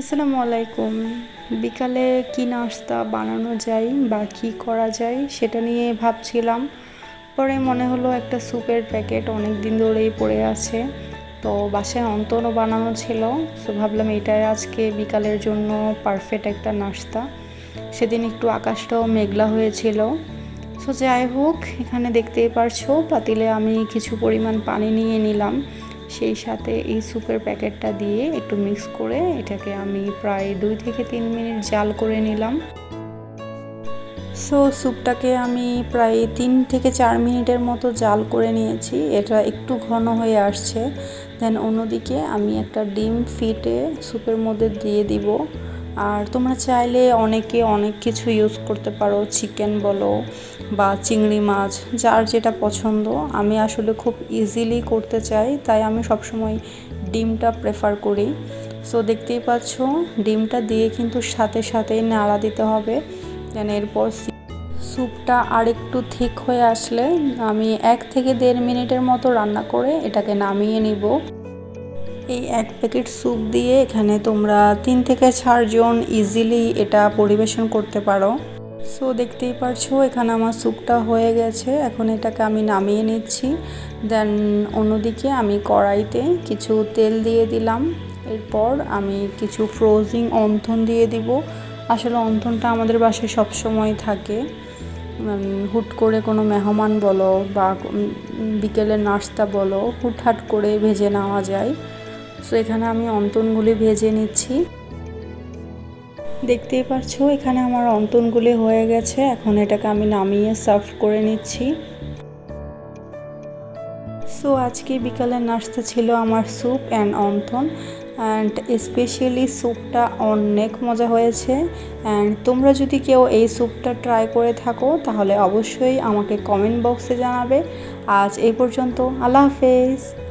আসসালামু আলাইকুম। বিকালে কি নাস্তা বানানো যায় বা কী করা যায় সেটা নিয়ে ভাবছিলাম। পরে মনে হলো একটা স্যুপের প্যাকেট অনেক দিন ধরেই পড়ে আছে। তো বাসায় অন্তরও বানানো ছিল। সো ভাবলাম এটাই আজকে বিকালের জন্য পারফেক্ট একটা নাস্তা। সেদিন একটু আকাশটাও মেঘলা হয়েছিল। সো যাই হোক, এখানে দেখতেই পারছ, পাতিলে আমি কিছু পরিমাণ পানি নিয়ে নিলাম। সেই সাথে এই স্যুপের প্যাকেটটা দিয়ে একটু মিক্স করে এটাকে আমি প্রায় দুই থেকে তিন মিনিট জাল করে নিলাম। সো স্যুপটাকে আমি প্রায় তিন থেকে চার মিনিটের মতো জাল করে নিয়েছি। এটা একটু ঘন হয়ে আসছে। দেন অন্যদিকে আমি একটা ডিম ফিটে স্যুপের মধ্যে দিয়ে দিব। আর তোমরা চাইলে অনেকে অনেক কিছু ইউজ করতে পারো চিকেন বলো বা চিংড়ি মাছ, যার যেটা পছন্দ। আমি আসলে খুব ইজিলি করতে চাই, তাই আমি সবসময় ডিমটা প্রেফার করি। সো দেখতেই পাচ্ছ, ডিমটা দিয়ে কিন্তু সাথে সাথেই নাড়া দিতে হবে। যেন এরপর স্যুপটা আর একটু ঠিক হয়ে আসলে আমি এক থেকে দেড় মিনিটের মতো রান্না করে এটাকে নামিয়ে নিব। এই এক প্যাকেট স্যুপ দিয়ে এখানে তোমরা তিন থেকে চারজন ইজিলি এটা পরিবেশন করতে পারো। সো দেখতেই পারছ, এখানে আমার স্যুপটা হয়ে গেছে। এখন এটাকে আমি নামিয়ে নিচ্ছি। দেন অন্যদিকে আমি কড়াইতে কিছু তেল দিয়ে দিলাম। এরপর আমি কিছু ফ্রোজিং অন্থন দিয়ে দিব। আসলে অন্থনটা আমাদের বাসায় সবসময় থাকে। হুট করে কোনো মেহমান বলো বা বিকেলের নাস্তা বলো, হুটহাট করে ভেজে নেওয়া যায়। সো এখানে আমি অন্তনগুলি ভেজে নিচ্ছি। দেখতেই পাচ্ছ এখানে আমার অন্তনগুলি হয়ে গেছে। এখন এটাকে আমি নামিয়ে সার্ভ করে নিচ্ছি। সো আজকে বিকালের নাস্তা ছিল আমার soup and wonton. And specially স্যুপটা অনেক মজা হয়েছে। অ্যান্ড তোমরা যদি কেউ এই স্যুপটা ট্রাই করে থাকো, তাহলে অবশ্যই আমাকে কমেন্ট বক্সে জানাবে। আজ এই পর্যন্ত, আল্লাহ হাফেজ!